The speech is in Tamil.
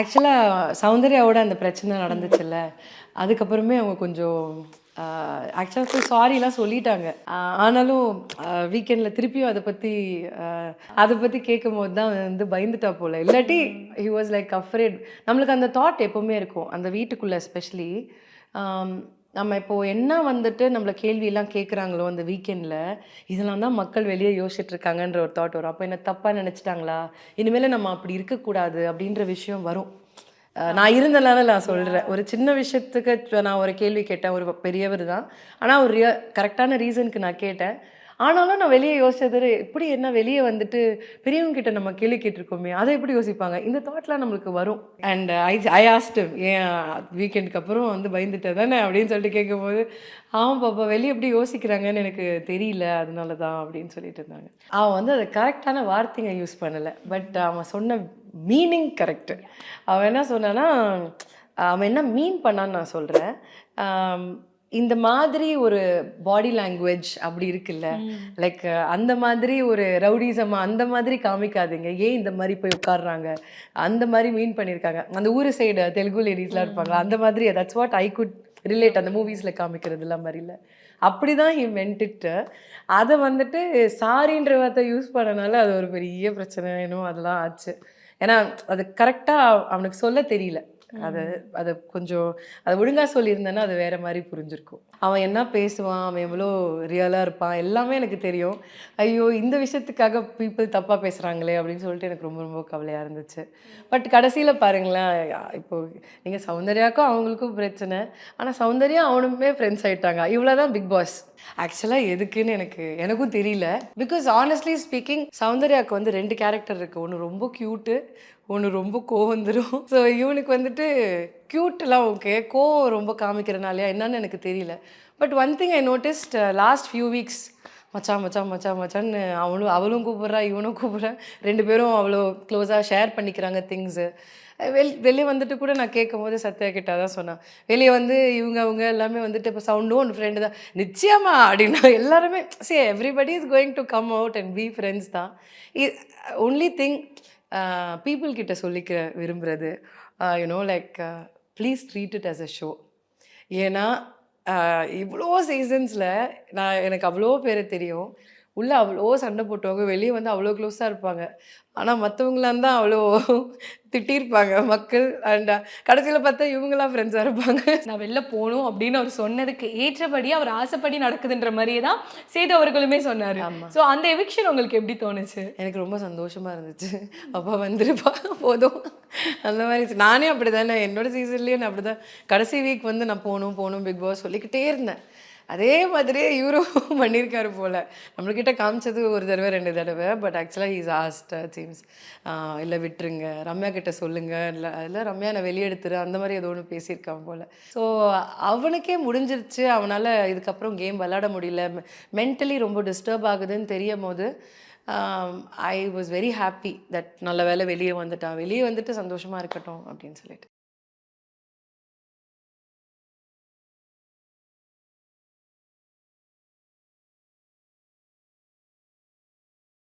ஆக்சுவலாக சௌந்தர்யாவோட அந்த பிரச்சனை நடந்துச்சுல்ல. அதுக்கப்புறமே அவங்க கொஞ்சம் ஆக்சுவலாக சாரிலாம் சொல்லிட்டாங்க. ஆனாலும் வீக்கெண்டில் திருப்பியும் அதை பற்றி அதை பற்றி கேட்கும் போது தான் வந்து பயந்துட்டா போல. இல்லாட்டி ஹி வாஸ் லைக் அஃப்ரேட் நம்மளுக்கு அந்த தாட் எப்போவுமே இருக்கும். அந்த வீட்டுக்குள்ளே எஸ்பெஷலி நம்ம இப்போது என்ன வந்துட்டு நம்மளை கேள்வியெல்லாம் கேட்குறாங்களோ அந்த வீக்கெண்டில் இதெல்லாம் தான் மக்கள் வெளியே யோசிச்சுட்டு இருக்காங்கன்ற ஒரு தாட் வரும். அப்போ என்ன தப்பாக நினச்சிட்டாங்களா? இனிமேல் நம்ம அப்படி இருக்கக்கூடாது அப்படின்ற விஷயம் வரும். நான் இருந்தனால நான் சொல்கிறேன் ஒரு சின்ன விஷயத்துக்கு நான் ஒரு கேள்வி கேட்டேன். ஒரு பெரியவர் தான். ஆனால் ஒரு ரிய கரெக்டான ரீசனுக்கு நான் கேட்டேன். ஆனாலும் நான் வெளியே யோசிச்சது எப்படி என்ன வெளியே வந்துட்டு பெரியவங்க கிட்ட நம்ம கேள்வி கேட்டிருக்கோமே அதை எப்படி யோசிப்பாங்க? இந்த தாட்லாம் நம்மளுக்கு வரும். அண்ட் ஐ ஐ ஆஸ்டம் ஏன் வீக்கெண்டுக்கு அப்புறம் வந்து பயந்துட்டேன் தானே அப்படின்னு சொல்லிட்டு கேட்கும்போது ஆமாம் பாப்பா வெளியே எப்படி யோசிக்கிறாங்கன்னு எனக்கு தெரியல அதனால தான் அப்படின்னு சொல்லிட்டு இருந்தாங்க. அவன் வந்து அதை கரெக்டான வார்த்தைங்க யூஸ் பண்ணலை. பட் அவன் சொன்ன மீனிங் கரெக்டு அவன் என்ன சொன்னான்னா அவன் என்ன மீன் பண்ணான்னு நான் சொல்கிறேன் இந்த மாதிரி ஒரு பாடி லாங்குவேஜ் அப்படி இருக்குல்ல? லைக் அந்த மாதிரி ஒரு ரவுடிசம் அந்த மாதிரி காமிக்காதீங்க. ஏன் இந்த மாதிரி போய் உட்காடுறாங்க அந்த மாதிரி மீன் பண்ணியிருக்காங்க அந்த ஊர் சைடு தெலுங்கு லேடிஸ்லாம் இருப்பாங்க அந்த மாதிரி that's what I could relate அந்த மூவிஸில் காமிக்கிறது எல்லாம் மாதிரில. அப்படி தான் ஹி மென்டிட்டு அதை வந்துட்டு சாரின்ற வார்த்தை யூஸ் பண்ணனால அது ஒரு பெரிய பிரச்சனை. வேணும் அதெல்லாம் ஆச்சு. ஏன்னா அது கரெக்டாக அவனுக்கு சொல்ல தெரியல. அது அது கொஞ்சம் அது ஒழுங்கா சொல்லியிருந்தேன்னா அது வேற மாதிரி புரிஞ்சிருக்கும். அவன் என்ன பேசுவான் அவன் எவ்வளோ ரியலாக இருப்பான் எல்லாமே எனக்கு தெரியும். ஐயோ இந்த விஷயத்துக்காக பீப்புள் தப்பாக பேசுகிறாங்களே அப்படின்னு சொல்லிட்டு எனக்கு ரொம்ப ரொம்ப கவலையாக இருந்துச்சு. பட் கடைசியில் பாருங்களேன் இப்போ நீங்கள் சௌந்தர்யாக்கும் அவங்களுக்கும் பிரச்சனை. ஆனால் சௌந்தர்யா அவனுமே ஃப்ரெண்ட்ஸ் ஆயிட்டாங்க. இவ்வளோதான் பிக் பாஸ் ஆக்சுவலாக எதுக்குன்னு எனக்கு எனக்கும் தெரியல. பிகாஸ் ஆனஸ்ட்லி ஸ்பீக்கிங் சௌந்தர்யாவுக்கு வந்து ரெண்டு கேரக்டர் இருக்குது ஒன்று ரொம்ப க்யூட்டு ஒன்று ரொம்ப கோவந்துரும் ஸோ இவனுக்கு வந்துட்டு க்யூட்டெல்லாம் ஓகே கோவம் ரொம்ப காமிக்கிறனாலையா என்னன்னு எனக்கு தெரியல. But one thing I noticed last few weeks மச்சான் மச்சான் மச்சான் மச்சான்னு அவளும் அவளும் கூப்பிட்றா இவனும் கூப்பிட்றேன் ரெண்டு பேரும் அவ்வளோ க்ளோஸாக ஷேர் பண்ணிக்கிறாங்க திங்ஸு வெள் வெளியே வந்துட்டு கூட நான் கேட்கும் போது சத்யா கிட்ட தான் சொன்னேன். வெளியே வந்து இவங்க அவங்க எல்லாமே வந்துட்டு இப்போ சவுண்டும் ஒன்று ஃப்ரெண்டு தான். நிச்சயமா அப்படின்னா எல்லாருமே see everybody is going to come out and be friends தான். ஒன்லி திங் பீப்புள் கிட்ட சொல்லிக்க விரும்புகிறது you know like please treat it as a show ஏன்னா இவ்வளோ சீசன்ஸில் நான் எனக்கு அவ்வளோ பேர் தெரியும். உள்ளே அவ்வளோ சண்டை போட்டவங்க வெளியே வந்து அவ்வளோ க்ளோஸாக இருப்பாங்க. ஆனால் மற்றவங்களாம் தான் அவ்வளோ திட்டியிருப்பாங்க மக்கள் அண்ட் கடைசியில் பார்த்தா இவங்களாம் ஃப்ரெண்ட்ஸாக இருப்பாங்க. நான் வெளில போகணும் அப்படின்னு அவர் சொன்னதுக்கு ஏற்றபடி அவர் ஆசைப்படி நடக்குதுன்ற மாதிரியே தான் சேது அவர்களுமே சொன்னாரு. ஸோ அந்த எவிக்ஷன் உங்களுக்கு எப்படி தோணுச்சு? எனக்கு ரொம்ப சந்தோஷமாக இருந்துச்சு. அப்பா வந்துருப்பா போதும். அந்த மாதிரி. நானே அப்படி தானே என்னோட சீசன்லேயே நான் அப்படி தான் கடைசி வீக் வந்து நான் போகணும் போகணும் பிக் பாஸ் சொல்லிக்கிட்டே இருந்தேன். அதே மாதிரியே இவரும் பண்ணியிருக்காரு போல். நம்மள்கிட்ட காமிச்சது ஒரு தடவை ரெண்டு தடவை பட் ஆக்சுவலாக இஸ் ஆஸ்ட் சீம்ஸ் இல்லை விட்டுருங்க. ரம்யா கிட்ட சொல்லுங்கள் இல்லை இல்லை ரம்யா நான் வெளியே எடுத்துரு அந்த மாதிரி ஏதோ ஒன்று பேசியிருக்கான் போல். ஸோ அவனுக்கே முடிஞ்சிருச்சு. அவனால் இதுக்கப்புறம் கேம் விளாட முடியல. மென்டலி ரொம்ப டிஸ்டர்ப் ஆகுதுன்னு தெரியும் போது I was very happy that நல்ல வேலை வெளியே வந்துட்டான். வெளியே வந்துட்டு சந்தோஷமாக இருக்கட்டும் அப்படின்னு சொல்லிட்டு.